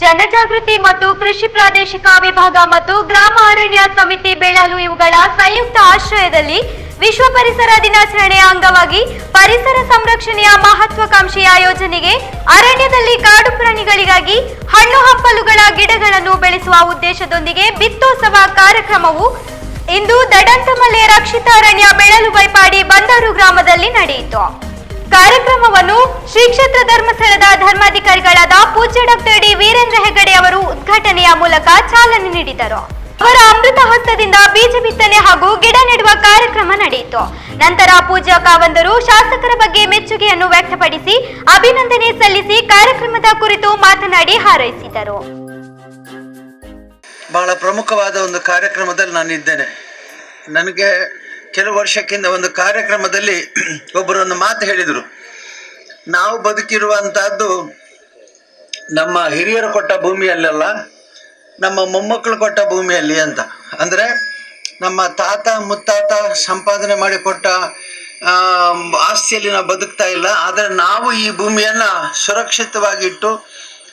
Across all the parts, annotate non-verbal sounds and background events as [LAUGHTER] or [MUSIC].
ಜನಜಾಗೃತಿ ಮತ್ತು ಕೃಷಿ ಪ್ರಾದೇಶಿಕ ವಿಭಾಗ ಮತ್ತು ಗ್ರಾಮ ಅರಣ್ಯ ಸಮಿತಿ ಬೆಳಲು ಇವುಗಳ ಸಂಯುಕ್ತ ಆಶ್ರಯದಲ್ಲಿ ವಿಶ್ವ ಪರಿಸರ ದಿನಾಚರಣೆಯ ಅಂಗವಾಗಿ ಪರಿಸರ ಸಂರಕ್ಷಣೆಯ ಮಹತ್ವಾಕಾಂಕ್ಷೆಯ ಯೋಜನೆಗೆ ಅರಣ್ಯದಲ್ಲಿ ಕಾಡು ಪ್ರಾಣಿಗಳಿಗಾಗಿ ಹಣ್ಣು ಹಂಪಲುಗಳ ಗಿಡಗಳನ್ನು ಬೆಳೆಸುವ ಉದ್ದೇಶದೊಂದಿಗೆ ಬಿತ್ತೋತ್ಸವ ಕಾರ್ಯಕ್ರಮವು ಇಂದು ದಡಂತಮಲೆ ರಕ್ಷಿತ ಅರಣ್ಯ ಬೆಳಲು ಬೈಪಾಡಿ ಬಂದರು ಗ್ರಾಮದಲ್ಲಿ ನಡೆಯಿತು. ಕಾರ್ಯಕ್ರಮವನ್ನು ಶ್ರೀ ಕ್ಷೇತ್ರ ಧರ್ಮಸ್ಥಳದ ಧರ್ಮಾಧಿಕಾರಿಗಳಾದ ಪೂಜ್ಯ ಡಾಕ್ಟರ್ ಡಿ ವೀರೇಂದ್ರ ಹೆಗಡೆ ಅವರು ಉದ್ಘಾಟನೆಯ ಮೂಲಕ ಚಾಲನೆ ನೀಡಿದರು. ಅವರ ಅಮೃತ ಹಸ್ತದಿಂದ ಬೀಜ ಬಿತ್ತನೆ ಹಾಗೂ ಗಿಡ ನೆಡುವ ಕಾರ್ಯಕ್ರಮ ನಡೆಯಿತು. ನಂತರ ಪೂಜ್ಯ ಕಾವಂದರು ಶಾಸಕರ ಬಗ್ಗೆ ಮೆಚ್ಚುಗೆಯನ್ನು ವ್ಯಕ್ತಪಡಿಸಿ ಅಭಿನಂದನೆ ಸಲ್ಲಿಸಿ ಕಾರ್ಯಕ್ರಮದ ಕುರಿತು ಮಾತನಾಡಿ ಹಾರೈಸಿದರು. ಬಹಳ ಪ್ರಮುಖವಾದ ಒಂದು ಕಾರ್ಯಕ್ರಮದಲ್ಲಿ ನಾನಿದ್ದೇನೆ. ನನಗೆ ಕೆಲವು ವರ್ಷಕ್ಕಿಂತ ಒಂದು ಕಾರ್ಯಕ್ರಮದಲ್ಲಿ [CLEARS THROAT] ಒಬ್ಬರು ಒಂದು ಮಾತು ಹೇಳಿದರು. ನಾವು ಬದುಕಿರುವಂತಹದ್ದು ನಮ್ಮ ಹಿರಿಯರು ಕೊಟ್ಟ ಭೂಮಿಯಲ್ಲೆಲ್ಲ, ನಮ್ಮ ಮೊಮ್ಮಕ್ಕಳು ಕೊಟ್ಟ ಭೂಮಿಯಲ್ಲಿ ಅಂತ. ಅಂದರೆ ನಮ್ಮ ತಾತ, ಮುತ್ತಾತ ಸಂಪಾದನೆ ಮಾಡಿ ಕೊಟ್ಟ ಆಸ್ತಿಯಲ್ಲಿ ನಾವು ಬದುಕ್ತಾ ಇಲ್ಲ. ಆದರೆ ನಾವು ಈ ಭೂಮಿಯನ್ನು ಸುರಕ್ಷಿತವಾಗಿಟ್ಟು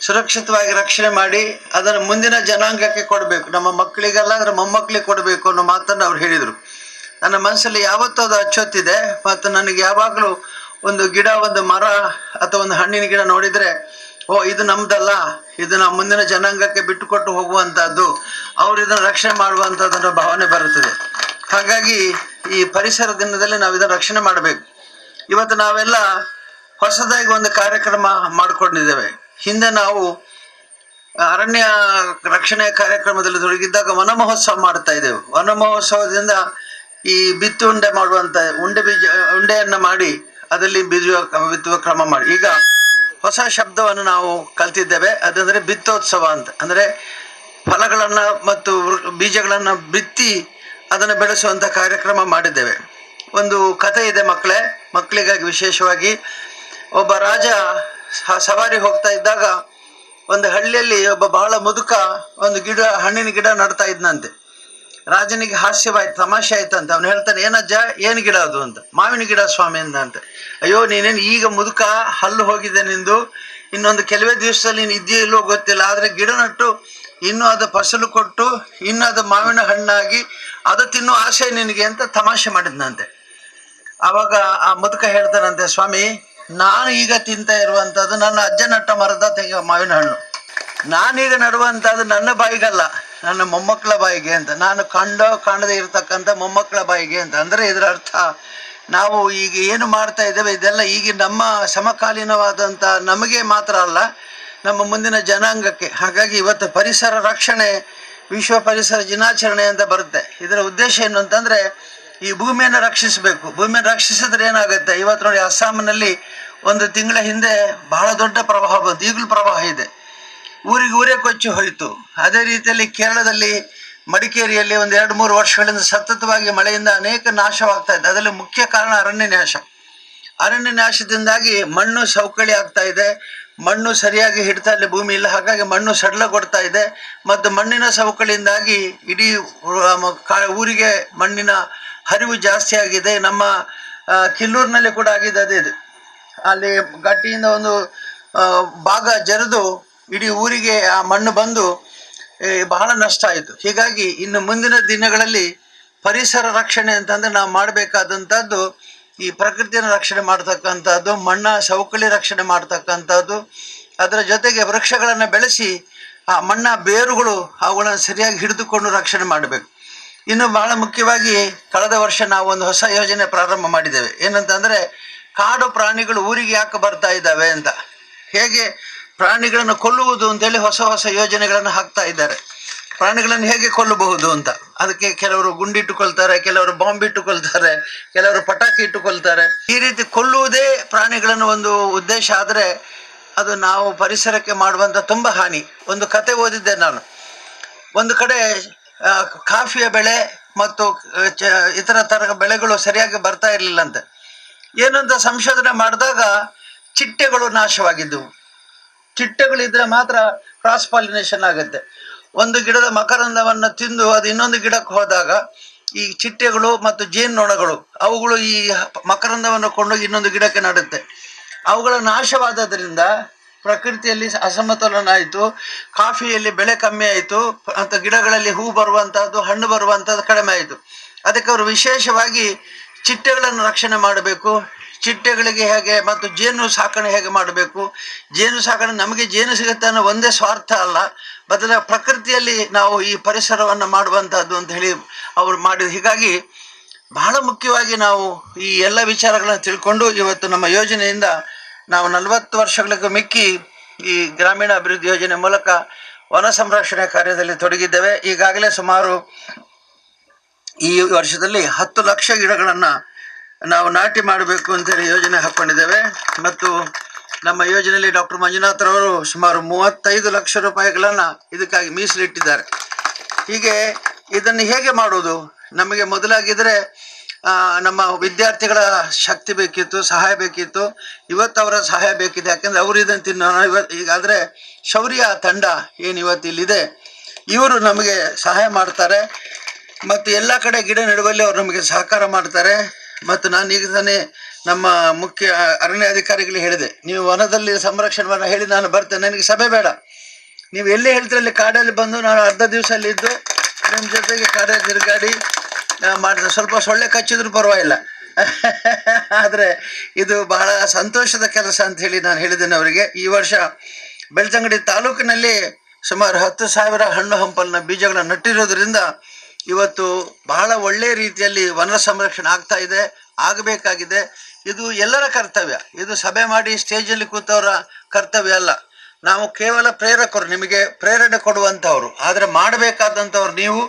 ಸುರಕ್ಷಿತವಾಗಿ ರಕ್ಷಣೆ ಮಾಡಿ ಅದನ್ನು ಮುಂದಿನ ಜನಾಂಗಕ್ಕೆ ಕೊಡಬೇಕು. ನಮ್ಮ ಮಕ್ಕಳಿಗೆಲ್ಲ ಅದರ ಮೊಮ್ಮಕ್ಕಳಿಗೆ ಕೊಡಬೇಕು ಅನ್ನೋ ಮಾತನ್ನು ಅವ್ರು ಹೇಳಿದರು. ನನ್ನ ಮನಸ್ಸಲ್ಲಿ ಯಾವತ್ತೂ ಅದು ಅಚ್ಚೊತ್ತಿದೆ. ಮತ್ತು ನನಗೆ ಯಾವಾಗಲೂ ಒಂದು ಗಿಡ, ಒಂದು ಮರ ಅಥವಾ ಒಂದು ಹಣ್ಣಿನ ಗಿಡ ನೋಡಿದರೆ, ಓ, ಇದು ನಮ್ದಲ್ಲ. ಇದು ನಮ್ಮ ಮುಂದಿನ ಜನಾಂಗಕ್ಕೆ ಬಿಟ್ಟುಕೊಟ್ಟು ಹೋಗುವಂಥದ್ದು. ಅವರು ಇದನ್ನು ರಕ್ಷಣೆ ಮಾಡುವಂಥದ್ದು ಭಾವನೆ ಬರುತ್ತದೆ. ಹಾಗಾಗಿ ಈ ಪರಿಸರ ದಿನದಲ್ಲಿ ನಾವು ಇದನ್ನು ರಕ್ಷಣೆ ಮಾಡಬೇಕು. ಇವತ್ತು ನಾವೆಲ್ಲ ಹೊಸದಾಗಿ ಒಂದು ಕಾರ್ಯಕ್ರಮ ಮಾಡಿಕೊಂಡಿದ್ದೇವೆ. ಹಿಂದೆ ನಾವು ಅರಣ್ಯ ರಕ್ಷಣೆ ಕಾರ್ಯಕ್ರಮದಲ್ಲಿ ತೊಡಗಿದ್ದಾಗ ವನ ಮಹೋತ್ಸವ ಮಾಡ್ತಾ ಇದ್ದೇವೆ. ವನ ಮಹೋತ್ಸವದಿಂದ ಈ ಬಿತ್ತು ಉಂಡೆ ಮಾಡುವಂತ ಉಂಡೆ ಬೀಜ, ಉಂಡೆಯನ್ನ ಮಾಡಿ ಅದರಲ್ಲಿ ಬೀಜ ಬಿತ್ತುವ ಕ್ರಮ ಮಾಡಿ. ಈಗ ಹೊಸ ಶಬ್ದವನ್ನು ನಾವು ಕಲ್ತಿದ್ದೇವೆ. ಅದಂದ್ರೆ ಬಿತ್ತೋತ್ಸವ ಅಂತ. ಅಂದ್ರೆ ಫಲಗಳನ್ನ ಮತ್ತು ಬೀಜಗಳನ್ನ ಬಿತ್ತಿ ಅದನ್ನು ಬೆಳೆಸುವಂತ ಕಾರ್ಯಕ್ರಮ ಮಾಡಿದ್ದೇವೆ. ಒಂದು ಕಥೆ ಇದೆ ಮಕ್ಕಳೇ. ಮಕ್ಕಳಿಗಾಗಿ ವಿಶೇಷವಾಗಿ ಒಬ್ಬ ರಾಜ ಸವಾರಿ ಹೋಗ್ತಾ ಇದ್ದಾಗ ಒಂದು ಹಳ್ಳಿಯಲ್ಲಿ ಒಬ್ಬ ಬಹಳ ಮುದುಕ ಒಂದು ಗಿಡ, ಹಣ್ಣಿನ ಗಿಡ ನಡ್ತಾ ಇದ್ನಂತೆ. ರಾಜನಿಗೆ ಹಾಸ್ಯವಾಯ್ತು ತಮಾಷೆ ಆಯ್ತಂತ ಅವನು ಹೇಳ್ತಾನೆ, ಏನಜ್ಜ, ಏನು ಗಿಡ ಅದು? ಅಂತ. ಮಾವಿನ ಗಿಡ ಸ್ವಾಮಿ ಅಂದ ಅಂತ. ಅಯ್ಯೋ, ನೀನೇನು ಈಗ ಮುದುಕ, ಹಲ್ಲು ಹೋಗಿದೆ ನಿಂದು? ಇನ್ನೊಂದು ಕೆಲವೇ ದಿವಸದಲ್ಲಿ ನೀನು ಇದೆಯೋ ಇಲ್ಲೋ ಗೊತ್ತಿಲ್ಲ, ಆದರೆ ಗಿಡ ನಟ್ಟು, ಇನ್ನೂ ಅದು ಫಸಲು ಕೊಟ್ಟು, ಇನ್ನು ಅದು ಮಾವಿನ ಹಣ್ಣಾಗಿ, ಅದು ತಿನ್ನೋ ಆಸೆ ನಿನಗೆ ಅಂತ ತಮಾಷೆ ಮಾಡಿದ್ನಂತೆ. ಆವಾಗ ಆ ಮುದುಕ ಹೇಳ್ತಾನಂತೆ, ಸ್ವಾಮಿ, ನಾನು ಈಗ ತಿಂತ ಇರುವಂಥದ್ದು ನನ್ನ ಅಜ್ಜ ನಟ್ಟ ಮರದ ತೆಗೆ ಮಾವಿನ ಹಣ್ಣು. ನಾನೀಗ ನಡುವಂತದ್ದು ನನ್ನ ಬಾಯಿಗಲ್ಲ. ನನ್ನ ಮೊಮ್ಮಕ್ಕಳ ಬಾಯಿಗೆ ಅಂತ. ನಾನು ಕಂಡ ಕಾಣದೇ ಇರತಕ್ಕಂಥ ಮೊಮ್ಮಕ್ಕಳ ಬಾಯಿಗೆ ಅಂತ. ಅಂದರೆ ಇದರ ಅರ್ಥ, ನಾವು ಈಗ ಏನು ಮಾಡ್ತಾ ಇದ್ದೇವೆ, ಇದೆಲ್ಲ ಈಗ ನಮ್ಮ ಸಮಕಾಲೀನವಾದಂಥ ನಮಗೆ ಮಾತ್ರ ಅಲ್ಲ, ನಮ್ಮ ಮುಂದಿನ ಜನಾಂಗಕ್ಕೆ. ಹಾಗಾಗಿ ಇವತ್ತು ಪರಿಸರ ರಕ್ಷಣೆ, ವಿಶ್ವ ಪರಿಸರ ದಿನಾಚರಣೆ ಅಂತ ಬರುತ್ತೆ. ಇದರ ಉದ್ದೇಶ ಏನು ಅಂತಂದರೆ, ಈ ಭೂಮಿಯನ್ನು ರಕ್ಷಿಸಬೇಕು. ಭೂಮಿಯನ್ನು ರಕ್ಷಿಸಿದ್ರೆ ಏನಾಗುತ್ತೆ? ಇವತ್ತು ನೋಡಿ, ಅಸ್ಸಾಂನಲ್ಲಿ ಒಂದು ತಿಂಗಳ ಹಿಂದೆ ಬಹಳ ದೊಡ್ಡ ಪ್ರವಾಹ ಬಂತು. ಈಗಲೂ ಪ್ರವಾಹ ಇದೆ. ಊರಿಗೆ ಊರೇ ಕೊಚ್ಚಿ ಹೋಯಿತು. ಅದೇ ರೀತಿಯಲ್ಲಿ ಕೇರಳದಲ್ಲಿ ಮಡಿಕೇರಿಯಲ್ಲಿ ಒಂದು ಎರಡು ಮೂರು ವರ್ಷಗಳಿಂದ ಸತತವಾಗಿ ಮಳೆಯಿಂದ ಅನೇಕ ನಾಶವಾಗ್ತಾ ಇದೆ ಅದರಲ್ಲಿ ಮುಖ್ಯ ಕಾರಣ ಅರಣ್ಯ ನಾಶ. ಅರಣ್ಯ ನಾಶದಿಂದಾಗಿ ಮಣ್ಣು ಸವಕಳಿ ಆಗ್ತಾ ಇದೆ. ಮಣ್ಣು ಸರಿಯಾಗಿ ಹಿಡ್ತಾ ಇಲ್ಲ, ಭೂಮಿ ಇಲ್ಲ. ಹಾಗಾಗಿ ಮಣ್ಣು ಸಡಲಗೊಡ್ತಾ ಇದೆ. ಮತ್ತು ಮಣ್ಣಿನ ಸವಕಳಿಯಿಂದಾಗಿ ಇಡೀ ಊರಿಗೆ ಮಣ್ಣಿನ ಹರಿವು ಜಾಸ್ತಿ ಆಗಿದೆ. ನಮ್ಮ ಕಿಲ್ಲೂರಿನಲ್ಲಿ ಕೂಡ ಆಗಿದೆ ಅದೇ ಅಲ್ಲಿ ಗಟ್ಟಿಯಿಂದ ಒಂದು ಭಾಗ ಜರಿದು ಇಡೀ ಊರಿಗೆ ಆ ಮಣ್ಣು ಬಂದು ಬಹಳ ನಷ್ಟ ಆಯಿತು. ಹೀಗಾಗಿ ಇನ್ನು ಮುಂದಿನ ದಿನಗಳಲ್ಲಿ ಪರಿಸರ ರಕ್ಷಣೆ ಅಂತಂದ್ರೆ ನಾವು ಮಾಡಬೇಕಾದಂಥದ್ದು ಈ ಪ್ರಕೃತಿಯನ್ನು ರಕ್ಷಣೆ ಮಾಡ್ತಕ್ಕಂಥದ್ದು, ಮಣ್ಣ ಸವಕಳಿ ರಕ್ಷಣೆ ಮಾಡ್ತಕ್ಕಂಥದ್ದು, ಅದರ ಜೊತೆಗೆ ವೃಕ್ಷಗಳನ್ನು ಬೆಳೆಸಿ ಆ ಮಣ್ಣ ಬೇರುಗಳು ಅವುಗಳನ್ನು ಸರಿಯಾಗಿ ಹಿಡಿದುಕೊಂಡು ರಕ್ಷಣೆ ಮಾಡಬೇಕು. ಇನ್ನು ಬಹಳ ಮುಖ್ಯವಾಗಿ ಕಳೆದ ವರ್ಷ ನಾವು ಒಂದು ಹೊಸ ಯೋಜನೆ ಪ್ರಾರಂಭ ಮಾಡಿದ್ದೇವೆ. ಏನಂತಂದರೆ ಕಾಡು ಪ್ರಾಣಿಗಳು ಊರಿಗೆ ಯಾಕೆ ಬರ್ತಾ ಇದ್ದಾವೆ ಅಂತ. ಹೇಗೆ ಪ್ರಾಣಿಗಳನ್ನು ಕೊಲ್ಲುವುದು ಅಂತೇಳಿ ಹೊಸ ಹೊಸ ಯೋಜನೆಗಳನ್ನು ಹಾಕ್ತಾ ಇದ್ದಾರೆ. ಪ್ರಾಣಿಗಳನ್ನು ಹೇಗೆ ಕೊಲ್ಲಬಹುದು ಅಂತ? ಅದಕ್ಕೆ ಕೆಲವರು ಗುಂಡಿಟ್ಟುಕೊಳ್ತಾರೆ ಕೆಲವರು ಬಾಂಬ್ ಇಟ್ಟುಕೊಳ್ತಾರೆ, ಕೆಲವರು ಪಟಾಕಿ ಇಟ್ಟುಕೊಳ್ತಾರೆ. ಈ ರೀತಿ ಕೊಲ್ಲುವುದೇ ಪ್ರಾಣಿಗಳನ್ನು ಒಂದು ಉದ್ದೇಶ ಆದರೆ ಅದು ನಾವು ಪರಿಸರಕ್ಕೆ ಮಾಡುವಂಥ ತುಂಬ ಹಾನಿ. ಒಂದು ಕತೆ ಓದಿದ್ದೆ ನಾನು. ಒಂದು ಕಡೆ ಕಾಫಿಯ ಬೆಳೆ ಮತ್ತು ಇತರ ಥರ ಬೆಳೆಗಳು ಸರಿಯಾಗಿ ಬರ್ತಾ ಇರಲಿಲ್ಲಂತೆ ಏನಂತ ಸಂಶೋಧನೆ ಮಾಡಿದಾಗ ಚಿಟ್ಟೆಗಳು ನಾಶವಾಗಿದ್ದವು. ಚಿಟ್ಟೆಗಳಿದ್ರೆ ಮಾತ್ರ ಕ್ರಾಸ್ ಪಾಲಿನೇಷನ್ ಆಗುತ್ತೆ. ಒಂದು ಗಿಡದ ಮಕರಂದವನ್ನು ತಿಂದು ಅದು ಇನ್ನೊಂದು ಗಿಡಕ್ಕೆ ಹೋದಾಗ ಈ ಚಿಟ್ಟೆಗಳು ಮತ್ತು ಜೇನ್ನೊಣಗಳು ಅವುಗಳು ಈ ಮಕರಂದವನ್ನು ಕೊಂಡೋಗಿ ಇನ್ನೊಂದು ಗಿಡಕ್ಕೆ ನಡುತ್ತೆ. ಅವುಗಳ ನಾಶವಾದದ್ರಿಂದ ಪ್ರಕೃತಿಯಲ್ಲಿ ಅಸಮತೋಲನ ಆಯಿತು, ಕಾಫಿಯಲ್ಲಿ ಬೆಳೆ ಕಮ್ಮಿ ಆಯಿತು ಅಂತ ಗಿಡಗಳಲ್ಲಿ ಹೂ ಬರುವಂಥದ್ದು ಹಣ್ಣು ಬರುವಂಥದ್ದು ಕಡಿಮೆ ಆಯಿತು. ಅದಕ್ಕೆ ಅವರು ವಿಶೇಷವಾಗಿ ಚಿಟ್ಟೆಗಳನ್ನು ರಕ್ಷಣೆ ಮಾಡಬೇಕು. ಚಿಟ್ಟೆಗಳಿಗೆ ಹೇಗೆ ಮತ್ತು ಜೇನು ಸಾಕಣೆ ಹೇಗೆ ಮಾಡಬೇಕು? ಜೇನು ಸಾಕಣೆ ನಮಗೆ ಜೇನು ಸಿಗುತ್ತೆ ಅನ್ನೋ ಒಂದೇ ಸ್ವಾರ್ಥ ಅಲ್ಲ. ಬದಲ ಪ್ರಕೃತಿಯಲ್ಲಿ ನಾವು ಈ ಪರಿಸರವನ್ನು ಮಾಡುವಂಥದ್ದು ಅಂತ ಹೇಳಿ ಅವರು ಮಾಡಿದ ಹೀಗಾಗಿ ಬಹಳ ಮುಖ್ಯವಾಗಿ ನಾವು ಈ ಎಲ್ಲ ವಿಚಾರಗಳನ್ನು ತಿಳ್ಕೊಂಡು ಇವತ್ತು ನಮ್ಮ ಯೋಜನೆಯಿಂದ ನಾವು ನಲವತ್ತು ವರ್ಷಗಳಿಗೆ ಮಿಕ್ಕಿ ಈ ಗ್ರಾಮೀಣ ಅಭಿವೃದ್ಧಿ ಯೋಜನೆ ಮೂಲಕ ವನ ಸಂರಕ್ಷಣೆ ಕಾರ್ಯದಲ್ಲಿ ತೊಡಗಿದ್ದೇವೆ. ಈಗಾಗಲೇ ಸುಮಾರು ಈ ವರ್ಷದಲ್ಲಿ ಹತ್ತು ಲಕ್ಷ ಗಿಡಗಳನ್ನು ನಾವು ನಾಟಿ ಮಾಡಬೇಕು ಅಂತೇಳಿ ಯೋಜನೆ ಹಾಕ್ಕೊಂಡಿದ್ದೇವೆ ಮತ್ತು ನಮ್ಮ ಯೋಜನೆಯಲ್ಲಿ ಡಾಕ್ಟರ್ ಮಂಜುನಾಥ್ರವರು ಸುಮಾರು ಮೂವತ್ತೈದು ಲಕ್ಷ ರೂಪಾಯಿಗಳನ್ನು ಇದಕ್ಕಾಗಿ ಮೀಸಲಿಟ್ಟಿದ್ದಾರೆ. ಹೀಗೆ ಇದನ್ನು ಹೇಗೆ ಮಾಡೋದು? ನಮಗೆ ಮೊದಲಾಗಿದ್ರೆ ನಮ್ಮ ವಿದ್ಯಾರ್ಥಿಗಳ ಶಕ್ತಿ ಬೇಕಿತ್ತು, ಸಹಾಯ ಬೇಕಿತ್ತು. ಇವತ್ತು ಅವರ ಸಹಾಯ ಬೇಕಿದೆ. ಯಾಕೆಂದರೆ ಅವರು ಇದನ್ನು ತಿನ್ನೋಣ. ಇವತ್ತು ಈಗಾದರೆ ಶೌರ್ಯ ತಂಡ ಏನು ಇವತ್ತು ಇಲ್ಲಿದೆ. ಇವರು ನಮಗೆ ಸಹಾಯ ಮಾಡ್ತಾರೆ. ಮತ್ತು ಎಲ್ಲ ಕಡೆ ಗಿಡ ನೆಡುವಲ್ಲಿ ಅವರು ನಮಗೆ ಸಹಕಾರ ಮಾಡ್ತಾರೆ. ಮತ್ತು ನಾನು ಈಗ ತಾನೇ ನಮ್ಮ ಮುಖ್ಯ ಅರಣ್ಯ ಅಧಿಕಾರಿಗಳಿಗೆ ಹೇಳಿದೆ. ನೀವು ವನದಲ್ಲಿ ಸಂರಕ್ಷಣೆ ಹೇಳಿ ನಾನು ಬರ್ತೇನೆ. ನನಗೆ ಸಭೆ ಬೇಡ. ನೀವು ಎಲ್ಲಿ ಹೇಳ್ತೀರ ಅಲ್ಲಿ ಕಾಡಲ್ಲಿ ಬಂದು ನಾನು ಅರ್ಧ ದಿವಸ ಅಲ್ಲಿದ್ದು ನಿಮ್ಮ ಜೊತೆಗೆ ಕಾಡಲ್ಲಿ ತಿರುಗಾಡಿ ಮಾಡಿದ್ರೆ ಸ್ವಲ್ಪ ಸೊಳ್ಳೆ ಕಚ್ಚಿದ್ರು ಪರವಾಗಿಲ್ಲ. ಆದರೆ ಇದು ಬಹಳ ಸಂತೋಷದ ಕೆಲಸ ಅಂತ ಹೇಳಿ ನಾನು ಹೇಳಿದ್ದೇನೆ ಅವರಿಗೆ. ಈ ವರ್ಷ ಬೆಳ್ತಂಗಡಿ ತಾಲೂಕಿನಲ್ಲಿ ಸುಮಾರು ಹತ್ತು ಸಾವಿರ ಹಣ್ಣು ಹಂಪಲಿನ ಬೀಜಗಳನ್ನು ನಟ್ಟಿರೋದ್ರಿಂದ ಇವತ್ತು ಬಹಳ ಒಳ್ಳೆಯ ರೀತಿಯಲ್ಲಿ ವನ ಸಂರಕ್ಷಣೆ ಆಗ್ತಾ ಇದೆ, ಆಗಬೇಕಾಗಿದೆ. ಇದು ಎಲ್ಲರ ಕರ್ತವ್ಯ. ಇದು ಸಭೆ ಮಾಡಿ ಸ್ಟೇಜಲ್ಲಿ ಕೂತವರ ಕರ್ತವ್ಯ ಅಲ್ಲ. ನಾವು ಕೇವಲ ಪ್ರೇರಕರು, ನಿಮಗೆ ಪ್ರೇರಣೆ ಕೊಡುವಂಥವ್ರು ಆದರೆ ಮಾಡಬೇಕಾದಂಥವ್ರು ನೀವು.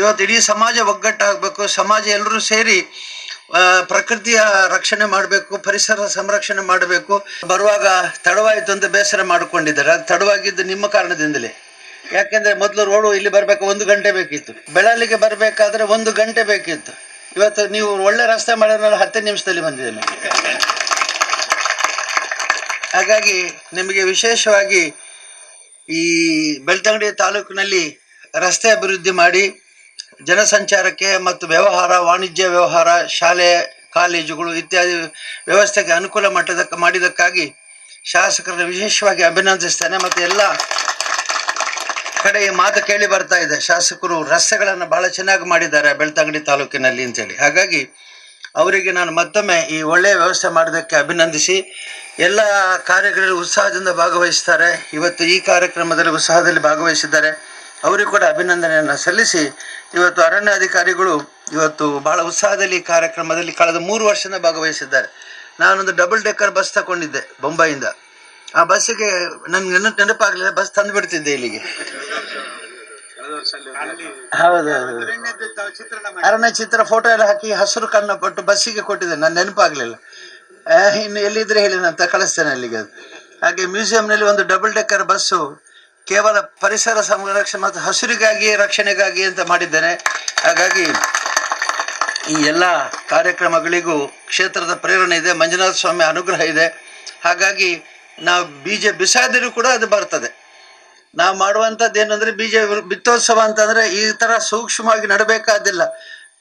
ಇವತ್ತು ಇಡೀ ಸಮಾಜ ಒಗ್ಗಟ್ಟಾಗಬೇಕು, ಸಮಾಜ ಎಲ್ಲರೂ ಸೇರಿ ಪ್ರಕೃತಿಯ ರಕ್ಷಣೆ ಮಾಡಬೇಕು, ಪರಿಸರ ಸಂರಕ್ಷಣೆ ಮಾಡಬೇಕು. ಬರುವಾಗ ತಡವಾಯಿತು ಅಂತ ಬೇಸರ ಮಾಡಿಕೊಂಡಿದ್ದಾರೆ. ಅದು ತಡವಾಗಿದ್ದು ನಿಮ್ಮ ಕಾರಣದಿಂದಲೇ. ಯಾಕೆಂದ್ರೆ ಮೊದಲು ರೋಡು ಇಲ್ಲಿ ಬರಬೇಕು, ಒಂದು ಗಂಟೆ ಬೇಕಿತ್ತು. ಬೆಳಲಿಗೆ ಬರಬೇಕಾದ್ರೆ ಒಂದು ಗಂಟೆ ಬೇಕಿತ್ತು. ಇವತ್ತು ನೀವು ಒಳ್ಳೆ ರಸ್ತೆ ಮಾಡಿದ್ರೆ ಹತ್ತು ನಿಮಿಷದಲ್ಲಿ ಬಂದಿದ್ದೇನೆ. ಹಾಗಾಗಿ ನಿಮಗೆ ವಿಶೇಷವಾಗಿ ಈ ಬೆಳ್ತಂಗಡಿ ತಾಲೂಕಿನಲ್ಲಿ ರಸ್ತೆ ಅಭಿವೃದ್ಧಿ ಮಾಡಿ, ಜನಸಂಚಾರಕ್ಕೆ ಮತ್ತು ವ್ಯವಹಾರ, ವಾಣಿಜ್ಯ ವ್ಯವಹಾರ, ಶಾಲೆ, ಕಾಲೇಜುಗಳು ಇತ್ಯಾದಿ ವ್ಯವಸ್ಥೆಗೆ ಅನುಕೂಲ ಮಟ್ಟದ ಮಾಡಿದ್ದಕ್ಕಾಗಿ ಶಾಸಕರನ್ನು ವಿಶೇಷವಾಗಿ ಅಭಿನಂದಿಸ್ತೇನೆ. ಮತ್ತು ಎಲ್ಲ ಕಡೆ ಈ ಮಾತು ಕೇಳಿ ಬರ್ತಾ ಇದೆ. ಶಾಸಕರು ರಸ್ತೆಗಳನ್ನು ಬಹಳ ಚೆನ್ನಾಗಿ ಮಾಡಿದ್ದಾರೆ ಬೆಳ್ತಂಗಡಿ ತಾಲೂಕಿನಲ್ಲಿ ಅಂತೇಳಿ ಹಾಗಾಗಿ ಅವರಿಗೆ ನಾನು ಮತ್ತೊಮ್ಮೆ ಈ ಒಳ್ಳೆಯ ವ್ಯವಸ್ಥೆ ಮಾಡೋದಕ್ಕೆ ಅಭಿನಂದಿಸಿ, ಎಲ್ಲ ಕಾರ್ಯಗಳಲ್ಲಿ ಉತ್ಸಾಹದಿಂದ ಭಾಗವಹಿಸ್ತಾರೆ. ಇವತ್ತು ಈ ಕಾರ್ಯಕ್ರಮದಲ್ಲಿ ಉತ್ಸಾಹದಲ್ಲಿ ಭಾಗವಹಿಸಿದ್ದಾರೆ. ಅವರಿಗೂ ಕೂಡ ಅಭಿನಂದನೆಯನ್ನು ಸಲ್ಲಿಸಿ, ಇವತ್ತು ಅರಣ್ಯ ಅಧಿಕಾರಿಗಳು ಇವತ್ತು ಬಹಳ ಉತ್ಸಾಹದಲ್ಲಿ ಈ ಕಾರ್ಯಕ್ರಮದಲ್ಲಿ ಕಳೆದ ಮೂರು ವರ್ಷದಿಂದ ಭಾಗವಹಿಸಿದ್ದಾರೆ. ನಾನೊಂದು ಡಬಲ್ ಡೆಕ್ಕರ್ ಬಸ್ ತಗೊಂಡಿದ್ದೆ ಬೊಂಬಾಯಿಂದ ಆ ಬಸ್ಸಿಗೆ ನನ್ಗೆ ನೆನಪಾಗಲಿಲ್ಲ, ಬಸ್ ತಂದು ಬಿಡ್ತಿದ್ದೆ ಇಲ್ಲಿಗೆ. ಹೌದು ಅರಣ್ಯ ಚಿತ್ರ ಫೋಟೋ ಎಲ್ಲ ಹಾಕಿ ಹಸಿರು ಕಣ್ಣ ಪಟ್ಟು ಬಸ್ಸಿಗೆ ಕೊಟ್ಟಿದ್ದೆ ನನ್ನ ನೆನಪಾಗಲಿಲ್ಲ. ಇನ್ನು ಎಲ್ಲಿದ್ರೆ ಹೇಳಿ ನಾನು ತ- ಕಳಿಸ್ತೇನೆ ಅಲ್ಲಿಗೆ ಅದು. ಹಾಗೆ ಮ್ಯೂಸಿಯಂನಲ್ಲಿ ಒಂದು ಡಬಲ್ ಡೆಕ್ಕರ್ ಬಸ್ಸು ಕೇವಲ ಪರಿಸರ ಸಂರಕ್ಷಣೆ ಮತ್ತು ಹಸಿರಿಗಾಗಿ ರಕ್ಷಣೆಗಾಗಿ ಅಂತ ಮಾಡಿದ್ದೇನೆ. ಹಾಗಾಗಿ ಈ ಎಲ್ಲ ಕಾರ್ಯಕ್ರಮಗಳಿಗೂ ಕ್ಷೇತ್ರದ ಪ್ರೇರಣೆ ಇದೆ, ಮಂಜುನಾಥ ಸ್ವಾಮಿ ಅನುಗ್ರಹ ಇದೆ. ಹಾಗಾಗಿ ನಾವು ಬೀಜ ಬಿಸಾದರೂ ಕೂಡ ಅದು ಬರ್ತದೆ. ನಾವು ಮಾಡುವಂಥದ್ದು ಏನಂದರೆ ಬೀಜ ಬಿತ್ತೋತ್ಸವ ಅಂತಂದರೆ ಈ ಥರ ಸೂಕ್ಷ್ಮವಾಗಿ ನಡಬೇಕಾದಿಲ್ಲ.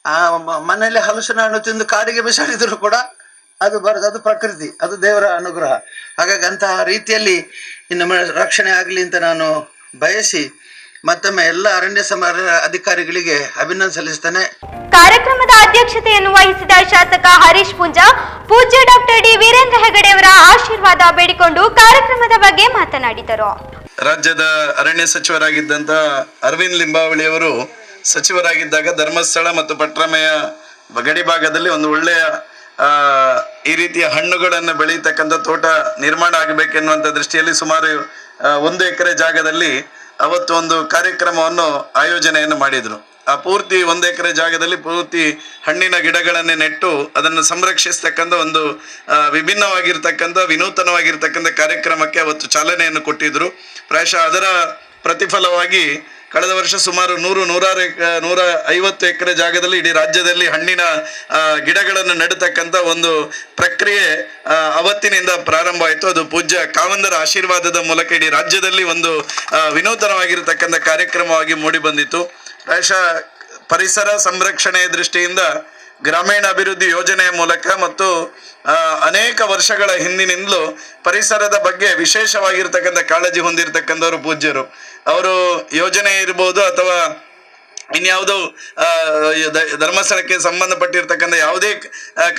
ಆ ಮನೆಯಲ್ಲಿ ಹಲಸಿನ ಹಣ್ಣು ತಿಂದು ಕಾಡಿಗೆ ಬಿಸಾಡಿದ್ರು ಕೂಡ ಅದು ಬರೋದು ಅದು ಪ್ರಕೃತಿ, ಅದು ದೇವರ ಅನುಗ್ರಹ. ಹಾಗಾಗಿ ಅಂತಹ ರೀತಿಯಲ್ಲಿ ಇನ್ನು ರಕ್ಷಣೆ ಆಗಲಿ ಅಂತ ನಾನು ಬಯಸಿ ಮತ್ತೊಮ್ಮೆ ಎಲ್ಲ ಅರಣ್ಯ ಸಮಾರ ಅಧಿಕಾರಿಗಳಿಗೆ ಅಭಿನಂದನೆ ಸಲ್ಲಿಸುತ್ತೇನೆ. ಕಾರ್ಯಕ್ರಮದ ಅಧ್ಯಕ್ಷತೆಯನ್ನು ವಹಿಸಿದ ಶಾಸಕ ಹರೀಶ್ ಪುಂಜಾ ಪೂಜ್ಯ ಡಾಕ್ಟರ್ ಡಿ ವೀರೇಂದ್ರ ಹೆಗಡೆ ಅವರ ಆಶೀರ್ವಾದ ಬೇಡಿಕೊಂಡು ಕಾರ್ಯಕ್ರಮದ ಬಗ್ಗೆ ಮಾತನಾಡಿದರು. ರಾಜ್ಯದ ಅರಣ್ಯ ಸಚಿವರಾಗಿದ್ದಂಥ ಅರವಿಂದ್ ಲಿಂಬಾವಳಿಯವರು ಸಚಿವರಾಗಿದ್ದಾಗ ಧರ್ಮಸ್ಥಳ ಮತ್ತು ಪಟ್ರಮಯ ಗಡಿ ಭಾಗದಲ್ಲಿ ಒಂದು ಒಳ್ಳೆಯ ಈ ರೀತಿಯ ಹಣ್ಣುಗಳನ್ನು ಬೆಳೆಯತಕ್ಕಂಥ ತೋಟ ನಿರ್ಮಾಣ ಆಗಬೇಕೆನ್ನುವಂಥ ದೃಷ್ಟಿಯಲ್ಲಿ ಸುಮಾರು ಒಂದು ಎಕರೆ ಜಾಗದಲ್ಲಿ ಅವತ್ತು ಒಂದು ಕಾರ್ಯಕ್ರಮವನ್ನು ಆಯೋಜನೆಯನ್ನು ಮಾಡಿದರು. ಆ ಪೂರ್ತಿ ಒಂದು ಎಕರೆ ಜಾಗದಲ್ಲಿ ಪೂರ್ತಿ ಹಣ್ಣಿನ ಗಿಡಗಳನ್ನೇ ನೆಟ್ಟು ಅದನ್ನು ಸಂರಕ್ಷಿಸ್ತಕ್ಕಂಥ ಒಂದು ವಿಭಿನ್ನವಾಗಿರ್ತಕ್ಕಂಥ, ವಿನೂತನವಾಗಿರ್ತಕ್ಕಂಥ ಕಾರ್ಯಕ್ರಮಕ್ಕೆ ಅವತ್ತು ಚಾಲನೆಯನ್ನು ಕೊಟ್ಟಿದ್ದರು ಪ್ರಾಯಶಃ ಅದರ ಪ್ರತಿಫಲವಾಗಿ ಕಳೆದ ವರ್ಷ ಸುಮಾರು ನೂರು, ನೂರಾರು ನೂರ ಐವತ್ತು ಎಕರೆ ಜಾಗದಲ್ಲಿ ಇಡೀ ರಾಜ್ಯದಲ್ಲಿ ಹಣ್ಣಿನ ಗಿಡಗಳನ್ನು ನೆಡತಕ್ಕಂಥ ಒಂದು ಪ್ರಕ್ರಿಯೆ ಅವತ್ತಿನಿಂದ ಪ್ರಾರಂಭ ಆಯಿತು ಅದು ಪೂಜ್ಯ ಕಾವಂದರ ಆಶೀರ್ವಾದದ ಮೂಲಕ ಇಡೀ ರಾಜ್ಯದಲ್ಲಿ ಒಂದು ವಿನೂತನವಾಗಿರತಕ್ಕಂಥ ಕಾರ್ಯಕ್ರಮವಾಗಿ ಮೂಡಿ ಬಂದಿತ್ತು ಪರಿಸರ ಸಂರಕ್ಷಣೆಯ ದೃಷ್ಟಿಯಿಂದ ಗ್ರಾಮೀಣ ಅಭಿವೃದ್ಧಿ ಯೋಜನೆಯ ಮೂಲಕ ಮತ್ತು ಅನೇಕ ವರ್ಷಗಳ ಹಿಂದಿನಿಂದಲೂ ಪರಿಸರದ ಬಗ್ಗೆ ವಿಶೇಷವಾಗಿರ್ತಕ್ಕಂಥ ಕಾಳಜಿ ಹೊಂದಿರತಕ್ಕಂಥವ್ರು ಪೂಜ್ಯರು. ಅವರು ಯೋಜನೆ ಇರ್ಬೋದು ಅಥವಾ ಇನ್ಯಾವುದೋ ಧರ್ಮಸ್ಥಳಕ್ಕೆ ಸಂಬಂಧಪಟ್ಟಿರ್ತಕ್ಕಂಥ ಯಾವುದೇ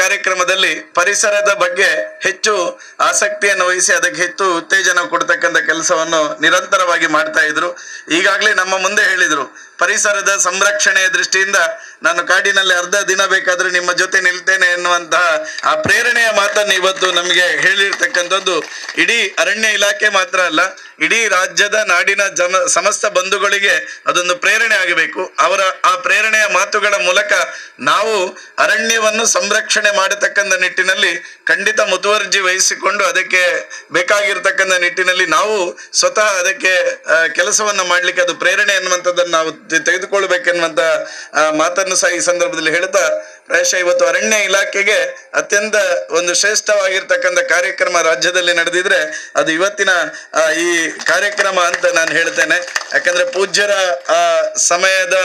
ಕಾರ್ಯಕ್ರಮದಲ್ಲಿ ಪರಿಸರದ ಬಗ್ಗೆ ಹೆಚ್ಚು ಆಸಕ್ತಿಯನ್ನು ವಹಿಸಿ ಅದಕ್ಕೆ ಹೆಚ್ಚು ಉತ್ತೇಜನ ಕೊಡ್ತಕ್ಕಂಥ ಕೆಲಸವನ್ನು ನಿರಂತರವಾಗಿ ಮಾಡ್ತಾ ಇದ್ರು. ಈಗಾಗಲೇ ನಮ್ಮ ಮುಂದೆ ಹೇಳಿದರು, ಪರಿಸರದ ಸಂರಕ್ಷಣೆಯ ದೃಷ್ಟಿಯಿಂದ ನಾನು ಕಾಡಿನಲ್ಲಿ ಅರ್ಧ ದಿನ ಬೇಕಾದ್ರೆ ನಿಮ್ಮ ಜೊತೆ ನಿಲ್ತೇನೆ ಎನ್ನುವಂತಹ ಆ ಪ್ರೇರಣೆಯ ಮಾತನ್ನು ಇವತ್ತು ನಮಗೆ ಹೇಳಿರ್ತಕ್ಕಂಥದ್ದು. ಇಡೀ ಅರಣ್ಯ ಇಲಾಖೆ ಮಾತ್ರ ಅಲ್ಲ, ಇಡೀ ರಾಜ್ಯದ ನಾಡಿನ ಜನ, ಸಮಸ್ತ ಬಂಧುಗಳಿಗೆ ಅದೊಂದು ಪ್ರೇರಣೆ ಆಗಬೇಕು. ಅವರ ಆ ಪ್ರೇರಣೆಯ ಮಾತುಗಳ ಮೂಲಕ ನಾವು ಅರಣ್ಯವನ್ನು ಸಂರಕ್ಷಣೆ ಮಾಡತಕ್ಕಂಥ ನಿಟ್ಟಿನಲ್ಲಿ ಖಂಡಿತ ಮುತುವರ್ಜಿ ವಹಿಸಿಕೊಂಡು ಅದಕ್ಕೆ ಬೇಕಾಗಿರ್ತಕ್ಕಂಥ ನಿಟ್ಟಿನಲ್ಲಿ ನಾವು ಸ್ವತಃ ಅದಕ್ಕೆ ಕೆಲಸವನ್ನು ಮಾಡ್ಲಿಕ್ಕೆ ಅದು ಪ್ರೇರಣೆ ಎನ್ನುವಂಥದ್ದನ್ನು ನಾವು ತೆಗೆದುಕೊಳ್ಬೇಕೆನ್ನುವಂಥ ಮಾತನ್ನು ಸಹ ಈ ಸಂದರ್ಭದಲ್ಲಿ ಹೇಳ್ತಾ ಪ್ರಾಯಶಃ ಇವತ್ತು ಅರಣ್ಯ ಇಲಾಖೆಗೆ ಅತ್ಯಂತ ಒಂದು ಶ್ರೇಷ್ಠವಾಗಿರ್ತಕ್ಕಂಥ ಕಾರ್ಯಕ್ರಮ ರಾಜ್ಯದಲ್ಲಿ ನಡೆದಿದ್ರೆ ಅದು ಇವತ್ತಿನ ಈ ಕಾರ್ಯಕ್ರಮ ಅಂತ ನಾನು ಹೇಳ್ತೇನೆ. ಯಾಕಂದ್ರೆ ಪೂಜ್ಯರ, ಆ, ಸಮಯದ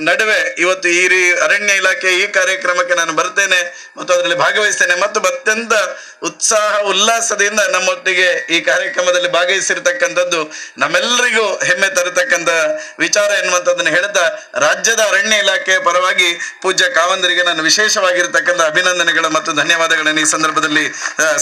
ನಡುವೆ ಇವತ್ತು ಈ ರೀ, ಅರಣ್ಯ ಇಲಾಖೆ ಈ ಕಾರ್ಯಕ್ರಮಕ್ಕೆ ನಾನು ಬರ್ತೇನೆ ಮತ್ತು ಅದರಲ್ಲಿ ಭಾಗವಹಿಸ್ತೇನೆ ಮತ್ತು ಅತ್ಯಂತ ಉತ್ಸಾಹ, ಉಲ್ಲಾಸದಿಂದ ನಮ್ಮೊಟ್ಟಿಗೆ ಈ ಕಾರ್ಯಕ್ರಮದಲ್ಲಿ ಭಾಗವಹಿಸಿರ್ತಕ್ಕಂಥದ್ದು ನಮ್ಮೆಲ್ಲರಿಗೂ ಹೆಮ್ಮೆ ತರತಕ್ಕಂಥ ವಿಚಾರ ಎನ್ನುವಂಥದ್ದನ್ನು ಹೇಳ್ತಾ, ರಾಜ್ಯದ ಅರಣ್ಯ ಇಲಾಖೆಯ ಪರವಾಗಿ ಪೂಜ್ಯ ಕಾವಂದರಿಗೆ ನಾನು ವಿಶೇಷವಾಗಿರತಕ್ಕಂಥ ಅಭಿನಂದನೆಗಳು ಮತ್ತು ಧನ್ಯವಾದಗಳನ್ನು ಈ ಸಂದರ್ಭದಲ್ಲಿ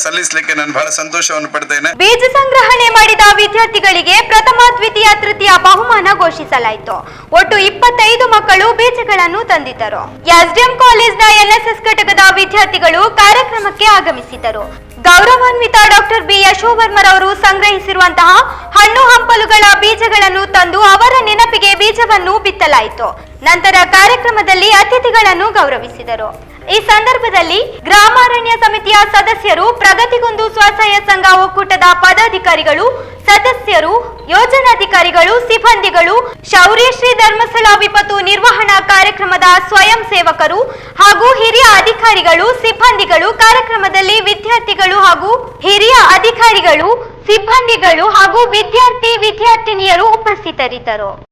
ಸಲ್ಲಿಸಲಿಕ್ಕೆ ನಾನು ಬಹಳ ಸಂತೋಷವನ್ನು ಪಡ್ತೇನೆ. ಬೀಜ ಸಂಗ್ರಹಣೆ ಮಾಡಿದ ವಿದ್ಯಾರ್ಥಿಗಳಿಗೆ ಪ್ರಥಮ, ದ್ವಿತೀಯ, ತೃತೀಯ ಬಹುಮಾನ ಘೋಷಿಸಲಾಯಿತು. ಒಟ್ಟು ಇಪ್ಪತ್ತೈದು ಮಕ್ಕಳು ಬೀಜಗಳನ್ನು ತಂದಿದ್ದರು. ಎಸ್ಡಿಎಂ ಕಾಲೇಜ್ನ ಎನ್ಎಸ್ಎಸ್ ಘಟಕದ ವಿದ್ಯಾರ್ಥಿಗಳು ಕಾರ್ಯಕ್ರಮಕ್ಕೆ ಆಗಮಿಸಿದರು ಗೌರವಾನ್ವಿತ ಡಾಕ್ಟರ್ ಬಿ. ಯಶೋವರ್ಮರವರು ಸಂಗ್ರಹಿಸಿರುವಂತಹ ಹಣ್ಣು ಹಂಪಲುಗಳ ಬೀಜಗಳನ್ನು ತಂದು ಅವರ ನೆನಪಿಗೆ ಬೀಜವನ್ನು ಬಿತ್ತಲಾಯಿತು. ನಂತರ ಕಾರ್ಯಕ್ರಮದಲ್ಲಿ ಅತಿಥಿಗಳನ್ನು ಗೌರವಿಸಿದರು. ಈ ಸಂದರ್ಭದಲ್ಲಿ ಗ್ರಾಮಾರಣ್ಯ ಸಮಿತಿಯ ಸದಸ್ಯರು, ಪ್ರಗತಿಗೊಂದು ಸ್ವಸಹಾಯ ಸಂಘ ಒಕ್ಕೂಟದ ಪದಾಧಿಕಾರಿಗಳು, ಸದಸ್ಯರು, ಯೋಜನಾಧಿಕಾರಿಗಳು, ಸಿಬ್ಬಂದಿಗಳು, ಶೌರ್ಯಶ್ರೀ ಧರ್ಮಸ್ಥಳ ವಿಪತ್ತು ನಿರ್ವಹಣಾ ಕಾರ್ಯಕ್ರಮದ ಸ್ವಯಂ ಸೇವಕರು ಹಾಗೂ ಹಿರಿಯ ಅಧಿಕಾರಿಗಳು, ಸಿಬ್ಬಂದಿಗಳು, ಕಾರ್ಯಕ್ರಮದಲ್ಲಿ ವಿದ್ಯಾರ್ಥಿಗಳು ಹಾಗೂ ಹಿರಿಯ ಅಧಿಕಾರಿಗಳು, ಸಿಬ್ಬಂದಿಗಳು ಹಾಗೂ ವಿದ್ಯಾರ್ಥಿ ವಿದ್ಯಾರ್ಥಿನಿಯರು ಉಪಸ್ಥಿತರಿದ್ದರು.